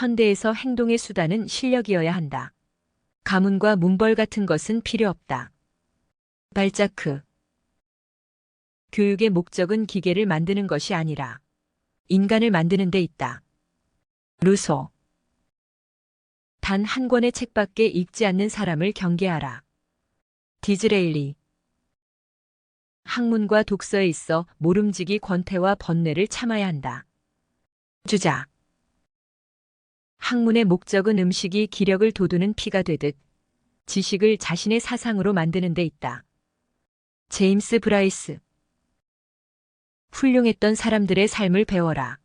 현대에서 행동의 수단은 실력이어야 한다. 가문과 문벌 같은 것은 필요 없다. 발자크. 교육의 목적은 기계를 만드는 것이 아니라 인간을 만드는 데 있다. 루소. 단 한 권의 책밖에 읽지 않는 사람을 경계하라. 디즈레일리. 학문과 독서에 있어 모름지기 권태와 번뇌를 참아야 한다. 주자. 학문의 목적은 음식이 기력을 돋우는 피가 되듯 지식을 자신의 사상으로 만드는 데 있다. 제임스 브라이스. 훌륭했던 사람들의 삶을 배워라.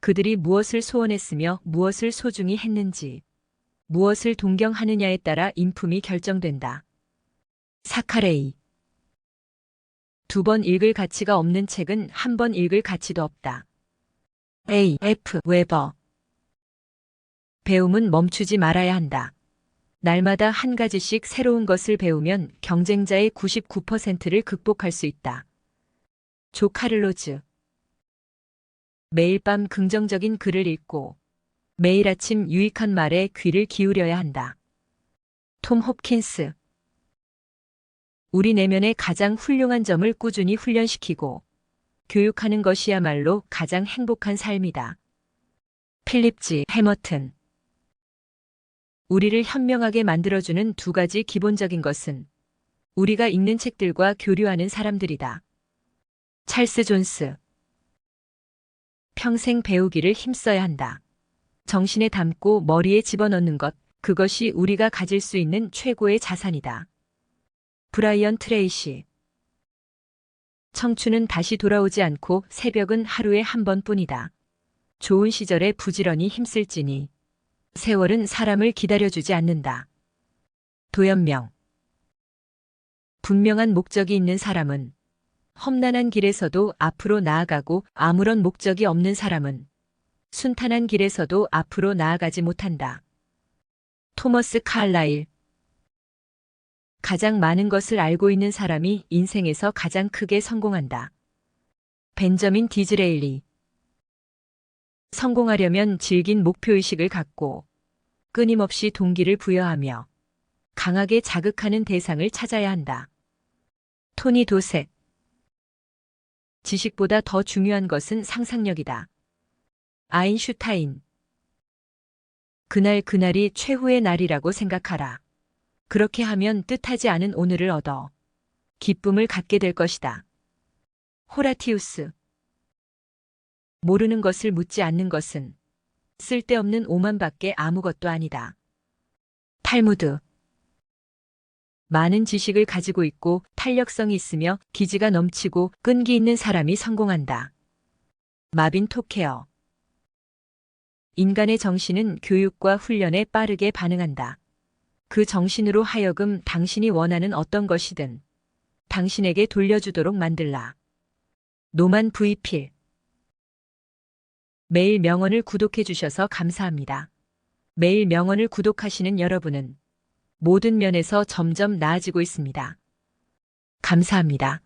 그들이 무엇을 소원했으며 무엇을 소중히 했는지, 무엇을 동경하느냐에 따라 인품이 결정된다. 사카레이. 두 번 읽을 가치가 없는 책은 한 번 읽을 가치도 없다. A. F. 웨버. 배움은 멈추지 말아야 한다. 날마다 한 가지씩 새로운 것을 배우면 경쟁자의 99%를 극복할 수 있다. 조 카를로즈. 매일 밤 긍정적인 글을 읽고 매일 아침 유익한 말에 귀를 기울여야 한다. 톰 홉킨스. 우리 내면의 가장 훌륭한 점을 꾸준히 훈련시키고 교육하는 것이야말로 가장 행복한 삶이다. 필립지 해머튼. 우리를 현명하게 만들어주는 두 가지 기본적인 것은 우리가 읽는 책들과 교류하는 사람들이다. 찰스 존스. 평생 배우기를 힘써야 한다. 정신에 담고 머리에 집어넣는 것, 그것이 우리가 가질 수 있는 최고의 자산이다. 브라이언 트레이시. 청춘은 다시 돌아오지 않고 새벽은 하루에 한 번뿐이다. 좋은 시절에 부지런히 힘쓸지니 세월은 사람을 기다려주지 않는다. 도연명. 분명한 목적이 있는 사람은 험난한 길에서도 앞으로 나아가고 아무런 목적이 없는 사람은 순탄한 길에서도 앞으로 나아가지 못한다. 토머스 칼라일. 가장 많은 것을 알고 있는 사람이 인생에서 가장 크게 성공한다. 벤저민 디즈레일리. 성공하려면 질긴 목표의식을 갖고 끊임없이 동기를 부여하며 강하게 자극하는 대상을 찾아야 한다. 토니 도셋. 지식보다 더 중요한 것은 상상력이다. 아인슈타인. 그날 그날이 최후의 날이라고 생각하라. 그렇게 하면 뜻하지 않은 오늘을 얻어 기쁨을 갖게 될 것이다. 호라티우스. 모르는 것을 묻지 않는 것은 쓸데없는 오만밖에 아무것도 아니다. 탈무드. 많은 지식을 가지고 있고 탄력성이 있으며 기지가 넘치고 끈기 있는 사람이 성공한다. 마빈 토케어. 인간의 정신은 교육과 훈련에 빠르게 반응한다. 그 정신으로 하여금 당신이 원하는 어떤 것이든 당신에게 돌려주도록 만들라. 노만 브이필. 매일 명언을 구독해 주셔서 감사합니다. 매일 명언을 구독하시는 여러분은 모든 면에서 점점 나아지고 있습니다. 감사합니다.